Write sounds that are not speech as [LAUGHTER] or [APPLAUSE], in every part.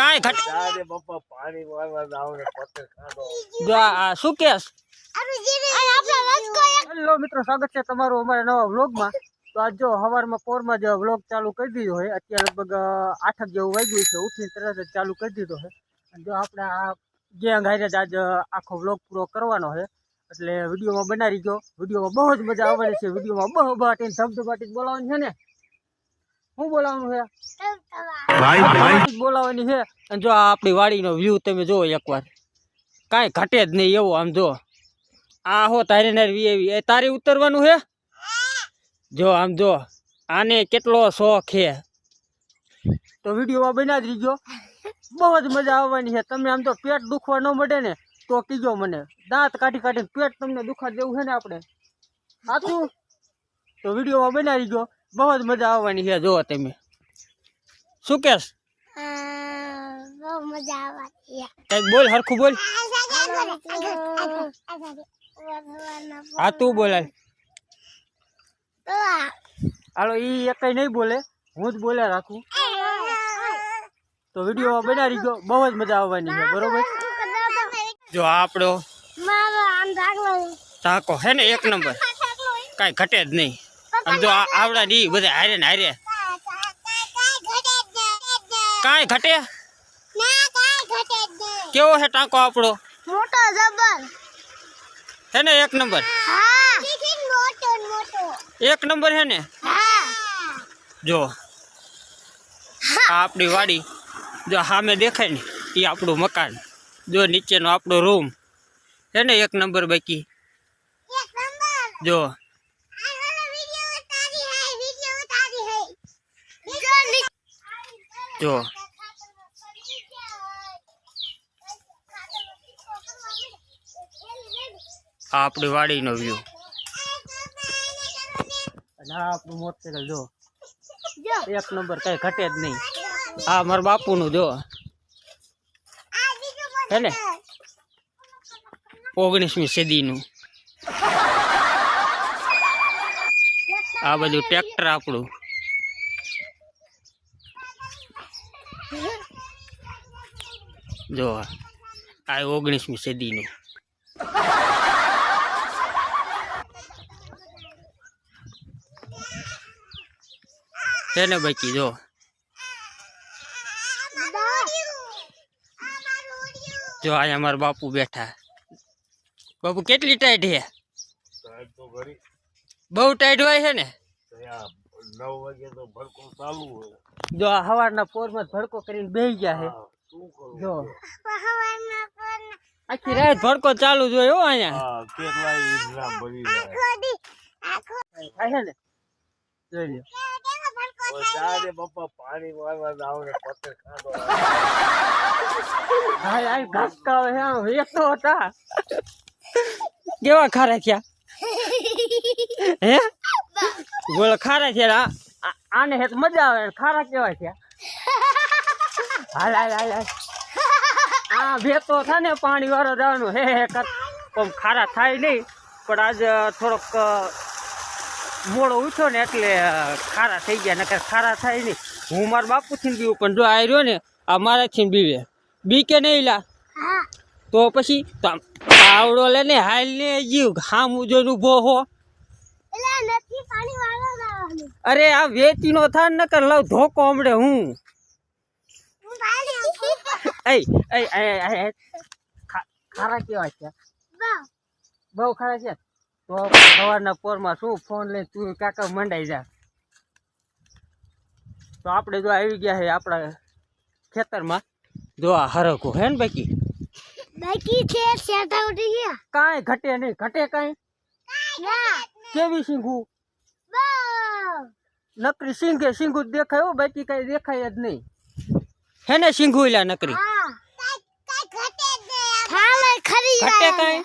કાંઈ ઘટ દાદે પપ્પા પાણી વાળવા જાવ ને ખાધો. જો આ આ શું કેસ આપણે હેલો મિત્રો સ્વાગત છે તમારું અમારા નવા વ્લોગમાં. તો આજ જો સવારમાં પોરમાં જ વ્લોગ ચાલુ કરી દીધો હોય અત્યારે લગભગ આઠક જેવું વાગ્યું છે. ઉઠીને તરત જ ચાલુ કરી દીધો છે. અને જો આપણે આ ગેંગ હારે જ આજ આખો વ્લોગ પૂરો કરવાનો છે એટલે વિડીયોમાં બનાવી ગયો વિડીયોમાં બહુ જ મજા આવવાની છે. વિડીયોમાં બહુ બાટીને ધબધબાટી બોલાવવાનું છે ને. શું બોલાવવાનું છે? ભાઈ ભાઈ. બોલાવવાની છે. અને જો આ આપણી વાડીનો વ્યૂ તમે જુઓ એકવાર. કાંઈ ઘટે જ નહીં એવું આમ જો આ હો તારે નારી વી એ તારે ઉતરવાનું છે? જો આમ જો આને કેટલો શોખ છે. તો વિડીયોમાં બના જ રહીજો બહુ જ મજા આવવાની છે. તમને આમ તો પેટ દુખવા ન મળે ને તો કીજો મને. દાંત કાઢી કાઢીને પેટ તમને દુખા દેવું છે ને આપણે? સાચું તો વિડીયોમાં બનાવી રહીજો બહુ જ મજા આવવાની છે જો તમે. શું કેસ? કંઈક બોલ હરખું બોલ. હા તું બોલાય હાલો. ઈ એકઈ નહીં બોલે. હું જ બોલે રાખું. તો વીડિયો બનાવી ગયો બહુ જ મજા આવવાની છે બરોબર? જો આપણો ટાંકો હે ને એક નંબર. કાંઈ ઘટે જ નહીં. આમ જો આવડા ની બધા હારે ને હારે. કાંઈ ઘટે? કેવો છે ટાંકો આપણો? મોટો જબર. હે ને એક નંબર? એક નંબર હે. ને જો આ આપણી વાડી. જો સામે દેખાય ને એ આપણું મકાન. જો નીચેનો આપણો રૂમ. હે ને એક નંબર બાકી. જો આ વાળો વિડિયો ઉતારી હે વિડિયો ઉતારી હે જો. આ આપણી વાડીનો વ્યૂ અને આ આપણું મોટરસાઇકલ જો. જો. એક નંબર કઈ ઘટે જ નહીં. આ મારા બાપુનું જો. હે ને? ઓગણીસમી સદીનું. આ બધું ટ્રેક્ટર આપણું. જો આ ઓગણીસમી સદીનું. છે ને બાકી જો. જો અહીંયા મારા બાપુ બેઠા. બાપુ કેટલી ટાઈટ છે? સાહેબ તો ઘડી બહુ ટાઈટ હોય છે ને? ત્યાં નવ વાગે તો ભડકો ચાલુ હોય. જો આ સવારના પોરમાં જ ભડકો કરીને બેસી ગયા છે. હા, શું કરું જો. આખી રાત ભડકો ચાલુ જોયો હો અહીંયા. હા કેટલા ભરી જાય. ને. જોઈ પપ્પા પાણી વાળવા જાવ ને પત્તર ખાધો. હાય હાય આમ વેતો હતા. કેવા ખારા થયા? [LAUGHS] હે? બોલો ખારા થયા આને હેત મજા આવે ખારા કેવા થયા? હાલ હાલ હાલ આ વેતો થાય ને પાણી વાળો જવાનું. હે હે કર. પણ ખારા થાય નહીં. પણ આજ થોડોક મોડો ઉઠ્યો ને એટલે ખારા થઈ ગયા. નકર ખારા થાય નહીં. હું મારા બાપુથી બીવું પણ જો આ રહ્યો ને આ મારાથી બીવે. બી કે નહીં લા. તો પછી આવડો લે ને હાલ ને જીવ. હામ ઉજો ઊભો હો. અરે આ વેચી નો થાય નકર લવ ધોકો હમણે હું. એ એ એ ખારા કેવા છે. બહુ. બહુ ખારા છે? તો સવારના પોરમાં શું ફોન લઈને તું કાકા મંડાઈ જા. તો આપણે જો આવી ગયા છે આપણા ખેતરમાં. જો આ હરકો હે ને બાકી? બાકી છે સેટા ઉઠી ગયા. કાંઈ ઘટે નહીં. ઘટે કાંઈ? કેવી બહુ. નકરી સિંગે સિંગું દેખાય હો બાકી કઈ દેખાય જ નહીં. હે ને સિંગુ ઈલા નકરી હા ફાલ ખરી ઘટે કઈ?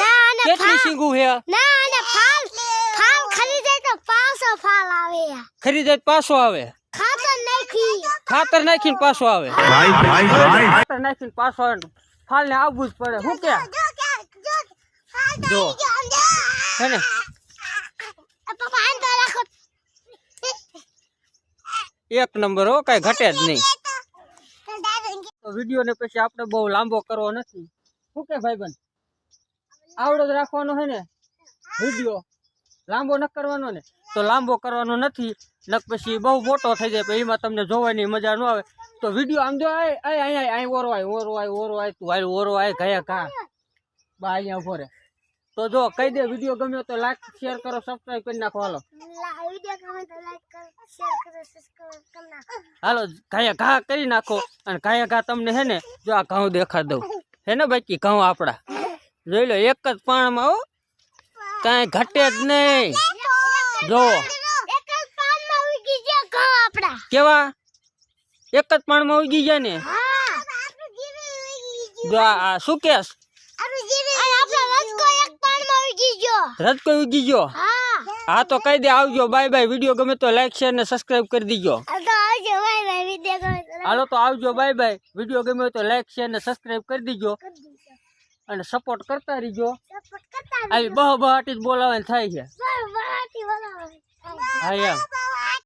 ના અને કેટલી સિંગુ હે? ના અને ફાલ. ફાલ ખરીદે જાય તો પાછો ફાલ આવે. ખરીદે પાછો આવે. ખાતર નાખી. ખાતર નાખીને પાછો આવે. ભાઈ ભાઈ ભાઈ. ખાતર નાખીને પાછો આવે ને ફાલ ને આવવું જ પડે. શું કે? જો કે જો ફાલ તો આવી ગયો હે ને? પપ્પા આન રાખો. એક નંબર હો કઈ ઘટે જ નહીં. વીડિયો વિડીયોને પછી આપણે બહુ લાંબો કરવો નથી. શું કે ભાઈબંધ? આવડો જ રાખવાનો છે ને? વીડિયો લાંબો ન કરવાનો ને? તો લાંબો કરવાનો નથી, નક પછી બહુ મોટો થઈ જાય પછી એમાં તમને જોવાની મજા ન આવે. તો વીડિયો આમ જો, આય આય આય આય ઓરો આય તું હાલ ઓરો આય ગયા કા? બા, અહીંયા ઊભો રે. તો જો, કહી દે, વીડિયો ગમ્યો તો લાઈક શેર કરો સબસ્ક્રાઇબ કરી નાખો, હાલો. હાલો ઘાયા ઘા કરી નાખો, અને ઘાયા ઘા તમને હે ને, જો આ ઘઉં દેખા દઉં. હે ને બાકી ઘઉં આપણા જોઈ લો એક જ પાણમાં હો. કાંઈ ઘટે જ નહીં. જો. કેવા? એક જ પાણમાં ઉગી ગયા ને? શું કેસ? રજકો ઉગી ગયો. હા તો કહી દે આવજો. Bye bye. વીડિયો ગમે તો લાઈક શેર ને સબસ્ક્રાઇબ કરી દીજો. હાલો તો આવજો. Bye bye. વીડિયો ગમે તો લાઈક શેર ને સબસ્ક્રાઇબ કરી દીજો. અને સપોર્ટ કરતા રહીજો. આવી બહ બહાટી જ બોલાવે થાય છે. હા એમ.